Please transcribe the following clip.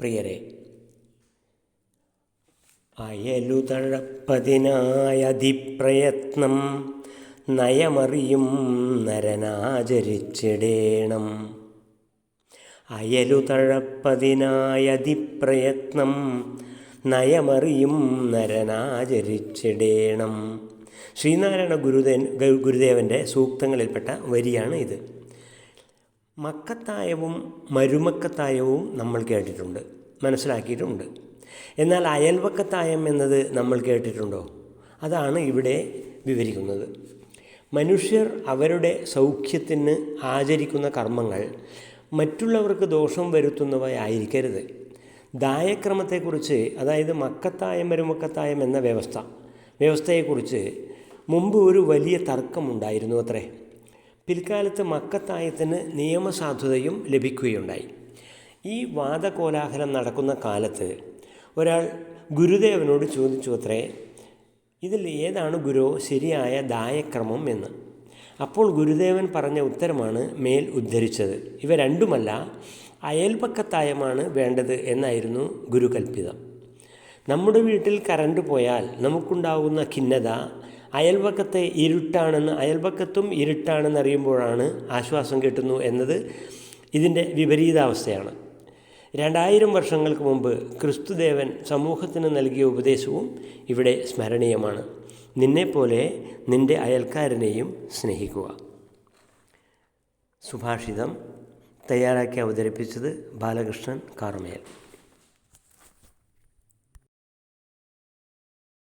പ്രിയരെ അയലുതഴപ്പതിനായതിപ്രയത്നം നയമറിയും നരനാചരിച്ചിടേണം. അയലുതഴപ്പതിനായതിപ്രയത്നം നയമറിയും നരനാചരിച്ചിടേണം. ശ്രീനാരായണ ഗുരുദേവൻ ഗുരുദേവന്റെ സൂക്തങ്ങളിൽപ്പെട്ട വരിയാണ് ഇത്. മക്കത്തായവും മരുമക്കത്തായവും നമ്മൾ കേട്ടിട്ടുണ്ട് മനസ്സിലാക്കിയിട്ടുണ്ട്. എന്നാൽ അയൽവക്കത്തായം എന്നത് നമ്മൾ കേട്ടിട്ടുണ്ടോ? അതാണ് ഇവിടെ വിവരിക്കുന്നത്. മനുഷ്യർ അവരുടെ സൗഖ്യത്തിന് ആചരിക്കുന്ന കർമ്മങ്ങൾ മറ്റുള്ളവർക്ക് ദോഷം വരുത്തുന്നവയായിരിക്കരുത്. ദായക്രമത്തെക്കുറിച്ച് അതായത് മക്കത്തായം മരുമക്കത്തായം എന്ന വ്യവസ്ഥ വ്യവസ്ഥയെക്കുറിച്ച് മുമ്പ് ഒരു വലിയ തർക്കമുണ്ടായിരുന്നു അത്രേ. പിൽക്കാലത്ത് മക്കത്തായത്തിന് നിയമസാധുതയും ലഭിക്കുകയുണ്ടായി. ഈ വാദകോലാഹലം നടക്കുന്ന കാലത്ത് ഒരാൾ ഗുരുദേവനോട് ചോദിച്ചു അത്രേ ഇതിൽ ഏതാണ് ഗുരു? ശരിയായ ദായക്രമം എന്ന്. അപ്പോൾ ഗുരുദേവൻ പറഞ്ഞ ഉത്തരമാണ് മേൽ ഉദ്ധരിച്ചത്. ഇവ രണ്ടുമല്ല അയൽപക്കത്തായമാണ് വേണ്ടത് എന്നായിരുന്നു ഗുരുകൽപ്പിതം. നമ്മുടെ വീട്ടിൽ കറണ്ട് പോയാൽ നമുക്കുണ്ടാകുന്ന ഖിന്നത അയൽവക്കത്തെ ഇരുട്ടാണെന്ന് അയൽവക്കത്തും ഇരുട്ടാണെന്ന് അറിയുമ്പോഴാണ് ആശ്വാസം കിട്ടുന്നു എന്നത് ഇതിന്റെ വിപരീതാവസ്ഥയാണ്. രണ്ടായിരം വർഷങ്ങൾക്ക് മുമ്പ് ക്രിസ്തുദേവൻ സമൂഹത്തിന് നൽകിയ ഉപദേശവും ഇവിടെ സ്മരണീയമാണ്. നിന്നെപ്പോലെ നിന്റെ അയൽക്കാരനെയും സ്നേഹിക്കുക. സുഭാഷിതം തയ്യാറാക്കി അവതരിപ്പിച്ചത് ബാലകൃഷ്ണൻ കാർമേൽ.